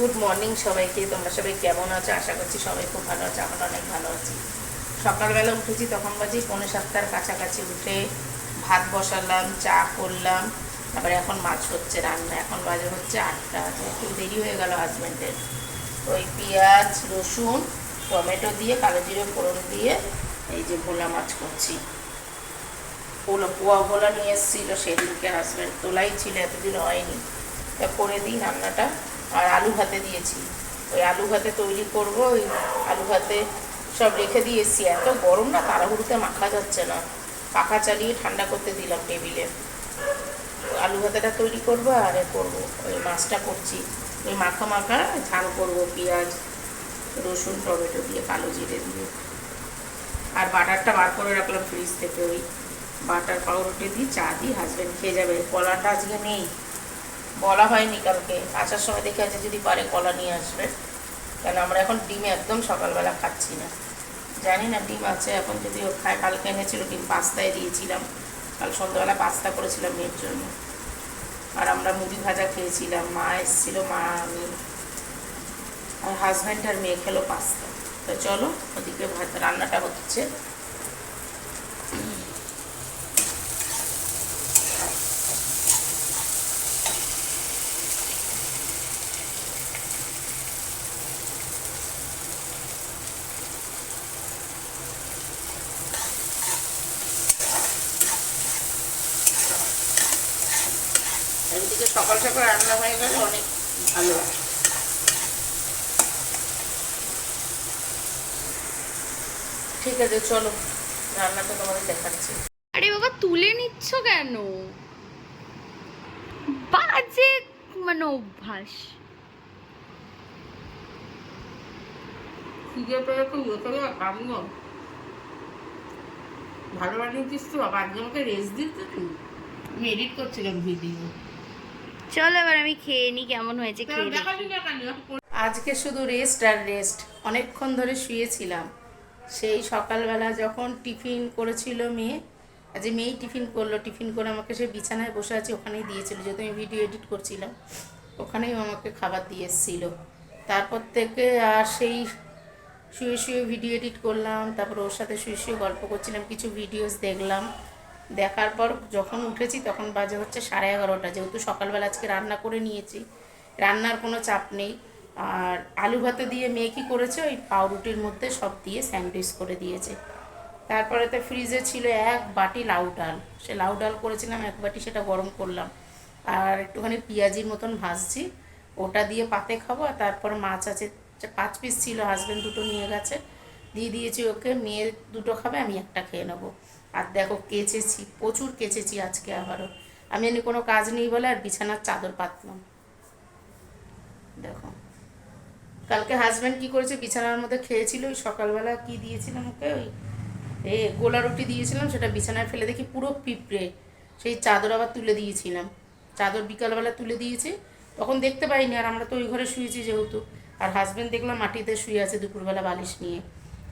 Good morning সবাইকে, তোমরা সবাই কেমন আছো? আশা করছি সবাই খুব ভালো আছে, আমরা অনেক ভালো আছি। সকালবেলা উঠেছি, তখন বাজি পনেরো সাতটার কাছাকাছি উঠে ভাত বসালাম, চা করলাম, তারপরে এখন মাছ হচ্ছে রান্না। এখন বাজে হচ্ছে আটটা একটু দেরি হয়ে গেল হাজব্যান্ডের ওই পেঁয়াজ, রসুন, টমেটো দিয়ে, কালো জিরে, ফোড়ন দিয়ে এই যে ভোলা মাছ করছি। পোলা, পোয়া ভোলা নিয়ে এসেছিল, সেদিনকে হাজব্যান্ড তোলাই ছিল, এতদিন হয়নি। তা করে দিই রান্নাটা। আর আলু ভাতে দিয়েছি ওই আলু ভাতে তৈরি করব, ওই আলু ভাতে সব রেখে দিয়ে এসছি। এত গরম না, তাড়াহুড়োতে মাখা যাচ্ছে না। পাখা চালিয়ে ঠান্ডা করতে দিলাম টেবিলে। আলু ভাতেটা তৈরি করব আর করব। ওই মাছটা করছি। ওই মাখা মাখা ঝাল করব, পেঁয়াজ, রসুন, টমেটো দিয়ে, কালো জিরে দিয়ে। আর বাটারটা বার করে রাখলাম ফ্রিজ থেকে। ওই বাটার পাউরুটি দিই চা দিই হাজব্যান্ড খেয়ে যাবে। কলাটা আজকে নেই। বলা হয়নি কালকে। আসার সময় দেখে আছে যদি পারে কলা নিয়ে আসবে। কেন আমরা এখন ডিম একদম সকালবেলা খাচ্ছি না। জানি না, ডিম আছে, এখন যদি ও খায়, কালকে এনেছিল ডিম, পাস্তায় দিয়েছিলাম। কাল সন্ধ্যাবেলা পাস্তা করেছিলাম মেয়ের জন্য। আর আমরা মুড়ি ভাজা খেয়েছিলাম। মা এসেছিল, মা, আমি আর হাজব্যান্ড আর মেয়ে খেলো পাস্তা। তো চলো, ওদিকে ভাত, রান্নাটা হচ্ছে। এদিকে সকাল সকাল রান্না হয়ে গেলে অনেক ভালো। ঠিক আছে চলো রান্নাটা তোমাদের দেখাচ্ছি। আরে বাবা তুলে নিচ্ছ কেন? বাজে মানে অভ্যাস। খিদে পেয়ে একটু ইয়ে করে। কামড়ো ভালো বানিয়েছিস তো বাবা আজকে আমাকে রেস্ট দিতে তুই আমি এডিট করছিলাম ভিডিও চলো এবার আমি খেয়ে নি কেমন হয়েছে খেয়ে। আজকে শুধু রেস্ট আর রেস্ট অনেকক্ষণ ধরে শুয়েছিলাম। সেই সকালবেলা যখন টিফিন করেছিল মেয়ে আজ মেয়েই টিফিন করল। টিফিন করে আমাকে সে বিছানায় বসে আছে ওখানেই দিয়েছিল যেহেতু আমি ভিডিও এডিট করছিলাম। ওখানেই আমাকে খাবার দিয়ে এসেছিল। তারপর থেকে আর সেই শুয়ে শুয়ে ভিডিও এডিট করলাম তারপর ওর সাথে শুয়ে শুয়ে গল্প করছিলাম কিছু ভিডিওস দেখলাম। দেখার পর যখন উঠেছি তখন বাজে হচ্ছে সাড়ে এগারোটা। যেহেতু সকালবেলা আজকে রান্না করে নিয়েছি, রান্নার কোনো চাপ নেই। আর আলু ভাতে দিয়ে মেয়ে কী করেছে? ওই পাউরুটির মধ্যে সব দিয়ে স্যান্ডউইচ করে দিয়েছে। তারপরে তো ফ্রিজে ছিল এক বাটি লাউ ডাল। সে লাউ ডাল করেছিলাম, এক বাটি সেটা গরম করলাম। আর একটুখানি পেঁয়াজির মতন ভাজছি। ওটা দিয়ে পাতে খাব আর তারপর মাছ আছে। পাঁচ পিস ছিল হাজব্যান্ড দুটো নিয়ে গেছে। দিয়ে দিয়েছি ওকে, মেয়ে দুটো খাবে, আমি একটা খেয়ে নেব। আর দেখো কেচেছি, প্রচুর কেচেছি আজকে আবারও। আমি এমনি কোনো কাজ নেই বলে আর বিছানার চাদর পাতলাম। দেখো। কালকে হাজব্যান্ড কি করেছে? বিছানার মধ্যে খেয়েছিল, ওই সকালবেলা কি দিয়েছিলাম ওকে? ওই, এ গোলা রুটি দিয়েছিলাম, সেটা বিছানায় ফেলে দেখি পুরো পিঁপড়ে। সেই চাদর আবার তুলে দিয়েছিলাম। চাদর বিকালবেলা তুলে দিয়েছি। তখন দেখতে পাইনি আর আমরা তো ওই ঘরে শুয়েছি যেহেতু। আর হাজব্যান্ড দেখলাম মাটিতে শুয়ে আছে দুপুরবেলা বালিশ নিয়ে।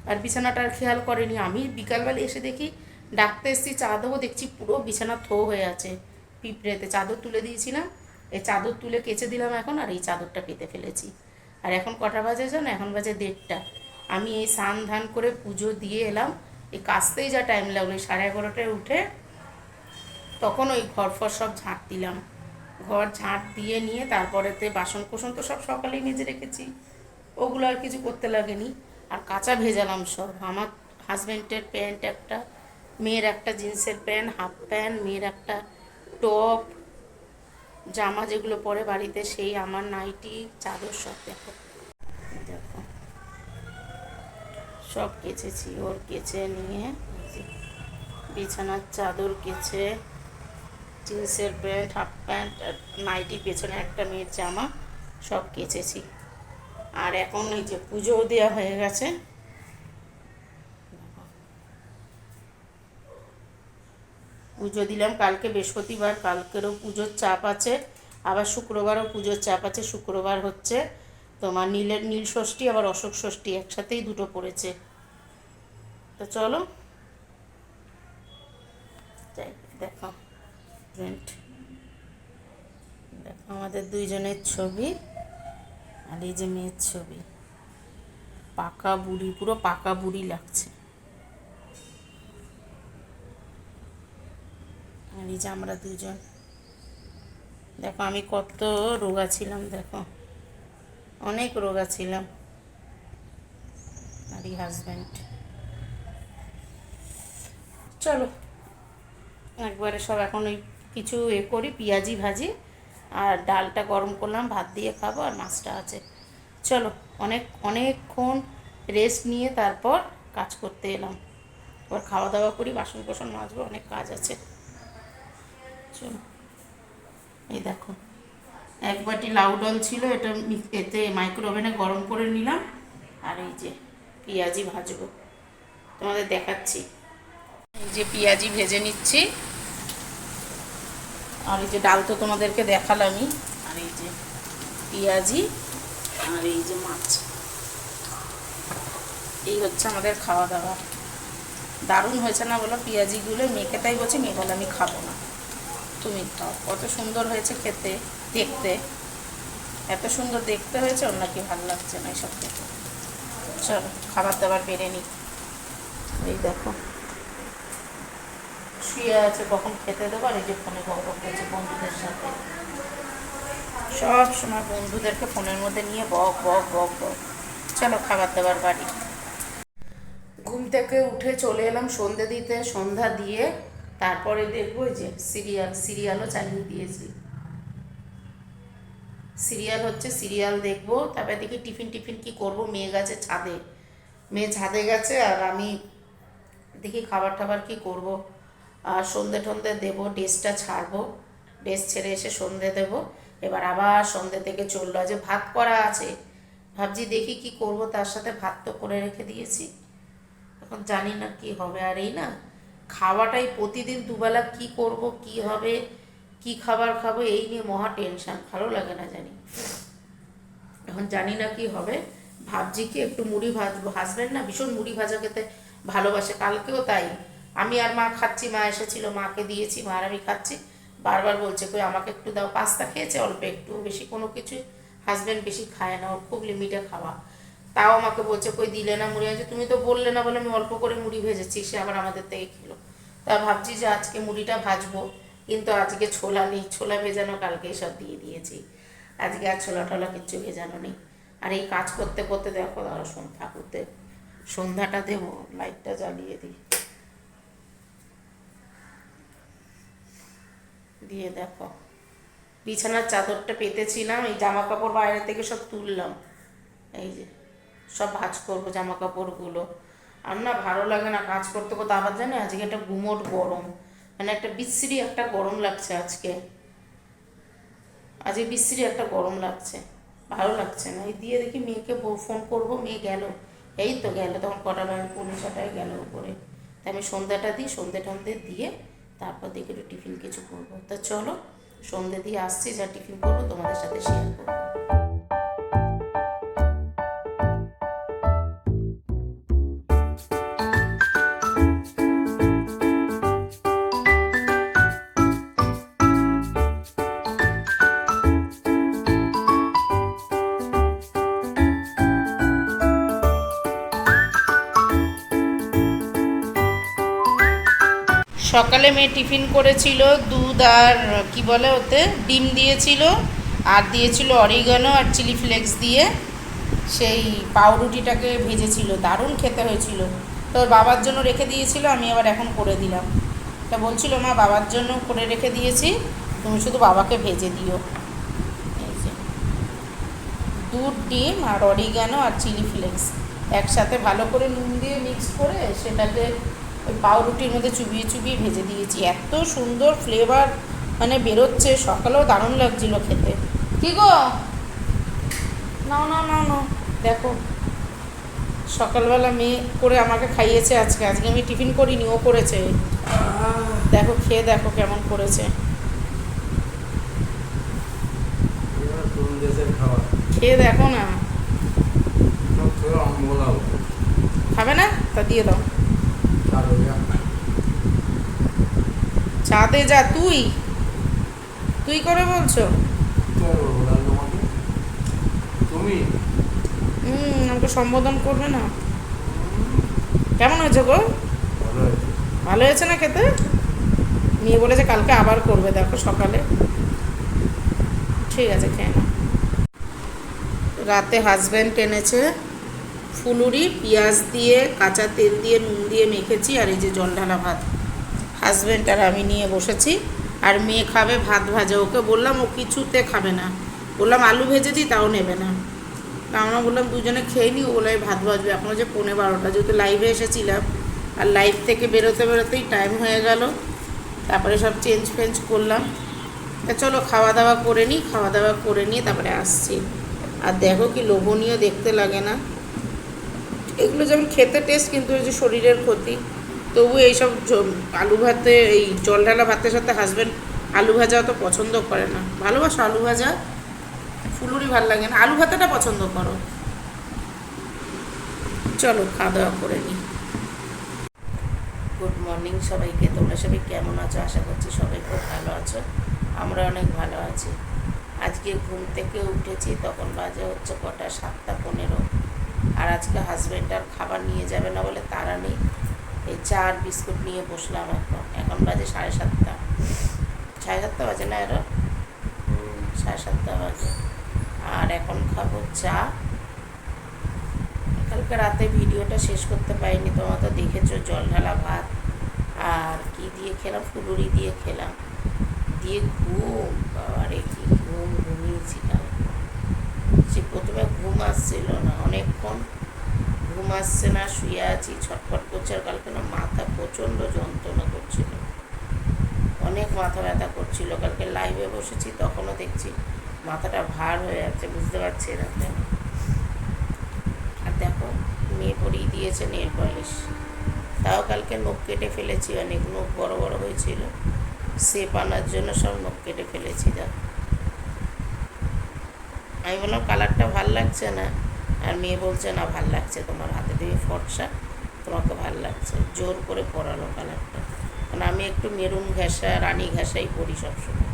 আর বিছানাটা আর খেয়াল করেনি। আমি বিকালবেলা এসে দেখি ডাকতে এসেছি চা দেবো দেখছি পুরো বিছানা থো হয়ে আছে। পিঁপড়েতে চাদর তুলে দিয়েছিলাম এই চাদর তুলে কেচে দিলাম এখন আর এই চাদরটা পেতে ফেলেছি। আর এখন কটা বাজে জানো? এখন বাজে দেড়টা। আমি এই স্নান ধান করে পুজো দিয়ে এলাম। এই কাজতেই যা টাইম লাগল, এই সাড়ে এগারোটায় উঠে তখন ওই ঘর ফর সব ঝাঁট দিলাম। ঘর ঝাঁট দিয়ে নিয়ে তারপরেতে বাসন কোসন তো সব সকালেই মেজে রেখেছি। ওগুলো আর কিছু করতে লাগেনি। আর কাঁচা ভেজালাম সব। আমার হাজব্যান্ডের প্যান্ট একটা মেয়ের একটা জিন্সের প্যান্ট, হাফ প্যান্ট, মেয়ের একটা টপ, জামা যেগুলো পরে বাড়িতে সেই আমার নাইটি, চাদর সব দেখো। দেখো। সব কেচেছি, ওর কেচে নিয়ে বিছানার চাদর কেচে, জিন্সের প্যান্ট, হাফ প্যান্ট নাইটি, পেছনে একটা মেয়ের জামা, সব কেচেছি। আর এখন এই যে পুজোও দেওয়া হয়ে গেছে পুজো দিলাম। কালকে বৃহস্পতিবার, কালকেরও পুজোর চাপ আছে। আবার শুক্রবারও পুজোর চাপ আছে। শুক্রবার হচ্ছে তোমার নীলের, নীল ষষ্ঠী, আবার অশোক ষষ্ঠী একসাথেই দুটো পড়েছে। তো চলো। দেখো। প্রিন্ট দেখো আমাদের দুইজনের ছবি আর এই যে মেয়ের ছবি। পাকা বুড়ি, পুরো পাকা বুড়ি লাগছে। আর এই যে আমরা দুজন। দেখো, আমি কত রোগা ছিলাম, দেখো। অনেক রোগা ছিলাম। আর এই হাজব্যান্ড চলো, একবারে সব এখন ওই কিছু এ করি, পেঁয়াজি ভাজি, আর ডালটা গরম করলাম, ভাত দিয়ে খাব, আর মাছটা আছে। চলো, অনেক, অনেকক্ষণ রেস্ট নিয়ে তারপর কাজ করতে এলাম। এবার খাওয়া দাওয়া করি বাসন কোসন মাজবো, অনেক কাজ আছে। চলো। এই দেখো। এক বাটি লাউ ডাল ছিল, এটা এতে মাইক্রো ওভেনে গরম করে নিলাম, আর এই যে পেঁয়াজি ভাজবো। তোমাদের দেখাচ্ছি। এই যে পেঁয়াজি ভেজে নিচ্ছি। আর এই যে ডাল তো তোমাদেরকে দেখালামই। আর এই যে পেঁয়াজি, আর এই যে মাছ। এই হচ্ছে আমাদের খাওয়া দাওয়া। দারুণ হয়েছে না বলো? পেঁয়াজিগুলো মেয়েকে তাই বলছি মেয়ে আমি খাব না। তুমি খাও কত সুন্দর হয়েছে খেতে, দেখতে। এত সুন্দর দেখতে হয়েছে, ওর নাকি ভালো লাগছে না এসব খেতে। চলো, খাবার দাবার বেড়ে নিই। এই দেখো। শুয়ে আছে, কখন খেতে দেবো? আর এই যে ফোনে গল্প করছে বন্ধুদের সাথে। সব সময় বন্ধুদেরকে ফোনের মধ্যে নিয়ে বক বক বক বক। চলো, খাবার দাবার বাড়ি। ঘুম থেকে উঠে চলে এলাম সন্ধে দিতে, সন্ধ্যা দিয়ে। তারপরে দেখব যে সিরিয়াল, সিরিয়ালও চালিয়ে দিয়েছি। সিরিয়াল হচ্ছে সিরিয়াল দেখব, তারপরে দেখি টিফিন টিফিন কি করব, মেয়ে গেছে ছাদে। মেয়ে ছাদে গেছে আর আমি দেখি খাবার টাবার কি করব। আর সন্ধে টন্ধে দেবো, ড্রেসটা ছাড়বো, ড্রেস ছেড়ে এসে সন্ধে দেবো। এবার আবার সন্ধে থেকে চলল যে ভাত করা আছে। ভাবছি দেখি কি করব, তার সাথে ভাত তো করে রেখে দিয়েছি। এখন জানি না কি হবে, আর এই না খাওয়াটাই প্রতিদিন দুবেলা কি করব, কি হবে, কি খাবার খাব, এই নিয়ে মহা টেনশন ভালো লাগে না জানি। এখন জানি না কি হবে। ভাবছি কি একটু মুড়ি ভাজবো হাজব্যান্ড না? ভীষণ মুড়ি ভাজা খেতে ভালোবাসে, কালকেও তাই। আমি আর মা খাচ্ছি, মা এসেছিল, মাকে দিয়েছি মা আর আমি খাচ্ছি। বারবার বলছে, কই, আমাকে একটু দাও। পাস্তা খেয়েছে অল্প একটু, বেশি কোনো কিছু। হাজব্যান্ড বেশি খায় না, ওর খুব লিমিটে খাওয়া। তাও আমাকে বলছে, কই দিলে না মুড়ি? আছে তুমি তো বললে না বলে আমি অল্প করে মুড়ি ভেজেছি, সে আবার আমাদের থেকে খেলো তা ভাবছি যে আজকে মুড়িটা ভাজবো, কিন্তু আজকে ছোলা নেই, ছোলা ভেজানো কালকে সব দিয়ে দিয়েছি। আজকে আর ছোলা টোলা কিচ্ছু ভেজানো নেই। আর এই কাজ করতে করতে দেখো শোন ঠাকুরতে সন্ধ্যাটা দেবো, লাইটটা জ্বালিয়ে দিই। দিয়ে দেখো, বিছানার চাদরটা পেতেছিলাম, এই জামা কাপড় বাইরে থেকে সব তুললাম। এই যে সব ভাজ করব জামা কাপড়গুলো আর না ভালো লাগে না কাজ করতে করতে। আবার জানি, আজকে একটা গুমোট গরম। মানে একটা বিশ্রী একটা গরম লাগছে আজকে। আজকে বিশ্রী একটা গরম লাগছে। ভালো লাগছে না। এই দিয়ে দেখি মেয়েকে ফোন করব, মেয়ে গেল। এই তো গেল, তখন কটা বাজে, পৌনে ছটায় গেল উপরে। তাই আমি সন্ধ্যাটা দিই, সন্ধ্যে টন্ধে দিয়ে তারপর দেখি একটু টিফিন কিছু করব। তা চলো, সন্ধ্যে দিয়ে আসছি, যা টিফিন করব তোমাদের সাথে শেয়ার করব। সকালে মেয়ে টিফিন করেছিল, দুধ আর, কি বলে ওতে, ডিম দিয়েছিল, আর দিয়েছিল অরিগানো আর চিলি ফ্লেক্স দিয়ে। সেই পাউরুটিটাকে ভেজেছিল, দারুণ খেতে হয়েছিল। তো ওর বাবার জন্য রেখে দিয়েছিল, আমি আবার এখন করে দিলাম। তা বলছিল, মা, বাবার জন্য করে রেখে দিয়েছি, তুমি শুধু বাবাকে ভেজে দিও। দুধ, ডিম আর অরিগানো আর চিলি ফ্লেক্স। একসাথে ভালো করে নুন দিয়ে মিক্স করে সেটাকে ওই পাউরুটির মধ্যে চুবিয়ে চুবিয়ে ভেজে দিয়েছি। এত সুন্দর ফ্লেভার মানে বেরোচ্ছে সকালেও দারুণ লাগছিল খেতে। কি গো? নাও নাও নাও নাও। দেখো সকালবেলা মেয়ে করে আমাকে খাইয়েছে আজকে। আজকে আমি টিফিন করিনি ও করেছে। দেখো খেয়ে দেখো কেমন করেছে। খেয়ে দেখো না। খাবে না? তা দিয়ে দাও। চাঁদে যা তুই। তুই করে বলছো? তুমি? হুম আমাকে সম্বোধন করবে না। কেমন হয়েছে গো? ভালো হয়েছে। না খেতে? মেয়ে বলেছে কালকে আবার করবে দেখো সকালে। ঠিক আছে খেয়ে নাও। রাতে হাজব্যান্ড এনেছে। ফুলুরি, পেঁয়াজ দিয়ে, কাঁচা তেল দিয়ে, নুন দিয়ে মেখেছি, আর এই যে জল ঢালা ভাত। হাজব্যান্ড আর আমি নিয়ে বসেছি, আর মেয়ে খাবে ভাত ভাজা। ওকে বললাম, ও কিছুতে খাবে না। বললাম, আলু ভেজে দিই, তাও নেবে না। আমরা বললাম, দুজনে খেয়ে নিই। ও বলে ভাত ভাজবে। এখনও যে পৌনে বারোটা। যেহেতু লাইভে এসেছিলাম, আর লাইভ থেকে বেরোতে বেরোতেই টাইম হয়ে গেল। তারপরে সব চেঞ্জ ফেঞ্জ করলাম। তা চলো, খাওয়া দাওয়া করে নিই, খাওয়া দাওয়া করে নিয়ে তারপরে আসছি। আর দেখো কি লোভনীয় দেখতে লাগে না। এগুলো যেমন খেতে টেস্ট কিন্তু এই যে শরীরের ক্ষতি। তবু এইসব আলু ভাতে, এই জল ঢালা ভাতের সাথে হাজব্যান্ড আলু ভাজা অত পছন্দ করে না। ভালোবাসো আলু ভাজা, ফুলুরি ভালো লাগে না। আলু ভাতাটা পছন্দ করো। চলো খাওয়া দাওয়া করে নিই গুড মর্নিং সবাইকে, তোমরা সবাই কেমন আছো? আশা করছি সবাই খুব ভালো আছো। আমরা অনেক ভালো আছি। আজকে ঘুম থেকে উঠেছি, তখন বাজে হচ্ছে কটা সাতটা পনেরো। আর আজকে হাজব্যান্ড আর খাবার নিয়ে যাবে না বলে তারা নেই। এই চা আর বিস্কুট নিয়ে বসলাম এখন। এখন বাজে সাড়ে সাতটা। সাড়ে সাতটা বাজে না এরা সাড়ে সাতটা বাজে। আর এখন খাব চা। কালকে রাতে ভিডিওটা শেষ করতে পারিনি, তোমরা তো দেখেছ জল ঢালা ভাত। আর কি দিয়ে খেলাম? ফুলুরি দিয়ে খেলাম। দিয়ে ঘুম, বাবারে কি ঘুম ঘুমিয়েছিলাম সে প্রথমে ঘুম আসছিল না, অনেকক্ষণ ঘুম আসছে না, শুয়ে আছি, ছটফট করছে আর কালকে না মাথা প্রচণ্ড যন্ত্রণা করছিল। অনেক মাথা ব্যথা করছিল। কালকে লাইভে বসেছি, তখনও দেখছি মাথাটা ভার হয়ে যাচ্ছে, বুঝতে পারছি এরকম আর দেখো, মেয়ে পরিয়ে দিয়েছে নেল পলিশ তাও কালকে নখ কেটে ফেলেছি, অনেক নখ বড় বড় হয়েছিল। সেপ আনার জন্য সব নখ কেটে ফেলেছি, দেখো। আমি বললাম, কালারটা ভালো লাগছে না? আর মেয়ে বলছে, না, ভালো লাগছে। তোমার হাতে দিয়ে ফর্সা। তোমাকে ভালো লাগছে। জোর করে পরালো কালারটা। কারণ আমি একটু মেরুন ঘেঁষা, রানী ঘেঁষাই পরি সবসময়।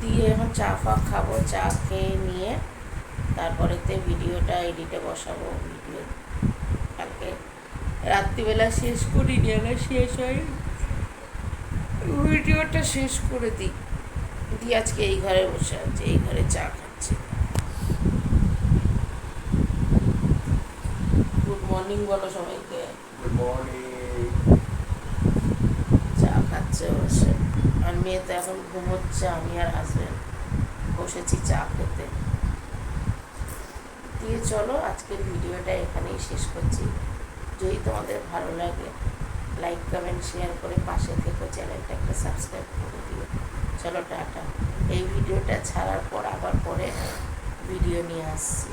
দিয়ে এখন চা ফা খাব, চা খেয়ে নিয়ে তারপরেতে ভিডিওটা এডিটে বসাবো, ভিডিও কালকে। রাত্রিবেলা শেষ করি নিয়ে শেষ হয় ভিডিওটা শেষ করে দিই। দিয়ে আজকে এই ঘরে বসে আছে এই ঘরে চা খাচ্ছি। গুড মর্নিং বলো সবাইকে। গুড মর্নিং চা খাচ্ছে বসে। আর মেয়ে তো এখন ঘুমোচ্ছে আমি আর হাসবেন্ড বসেছি চা খেতে। দিয়ে চলো আজকের ভিডিওটা এখানেই শেষ করছি। যদি তোমাদের ভালো লাগে লাইক কমেন্ট শেয়ার করে পাশে থেকে চ্যানেলটা একটা সাবস্ক্রাইব করে দিও। চলো টাটা। এই ভিডিওটা ছাড়ার পর আবার পরে ভিডিও নিয়ে আসছি।